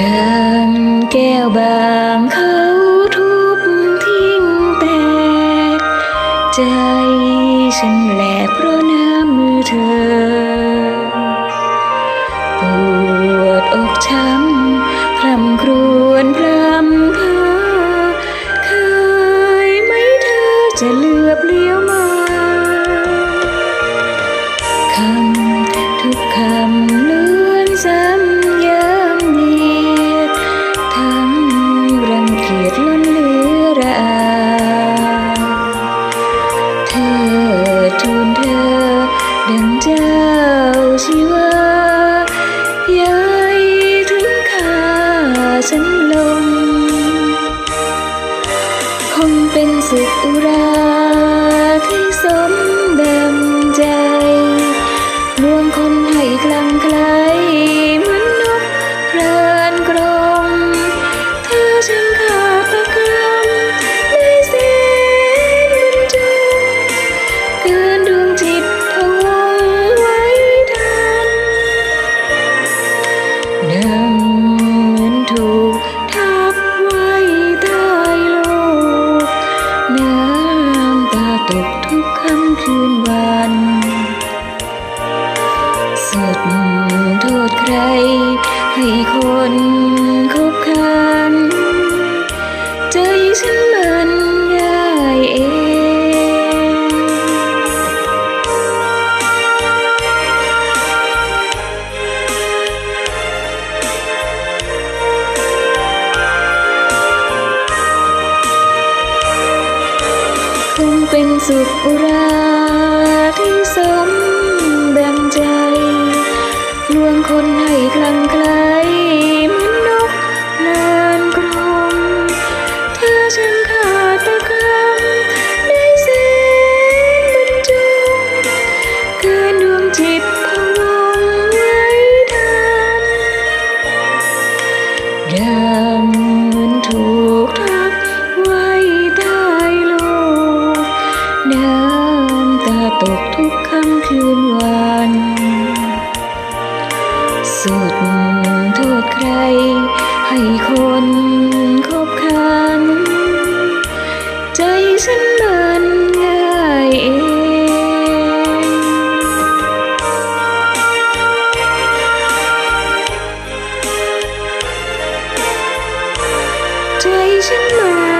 ดังแก้วบางเขาทุบทิ้งแตก ใจฉันแหลกเพราะน้ำมือเธอ ปวดอกช้ำคร่ำครวญพรำเพ้อเคยไหมเธอจะเหลือบเลี้ยวมา เจ้าชีวาย้ายถึงข้าฉันลง คงเป็นสุขอุร ดโทษใคร ให้คนคบคันใจฉันมันง่ายเองคงเป็นสุขอุราที่สม จิตพะวงไว้ทันดังเหมือนถูกทับไว้ใต้โลกน้ำตาตกทุกค่ำคืนวัน สุดโทษใครให้คนคบคัน ใจฉันมัน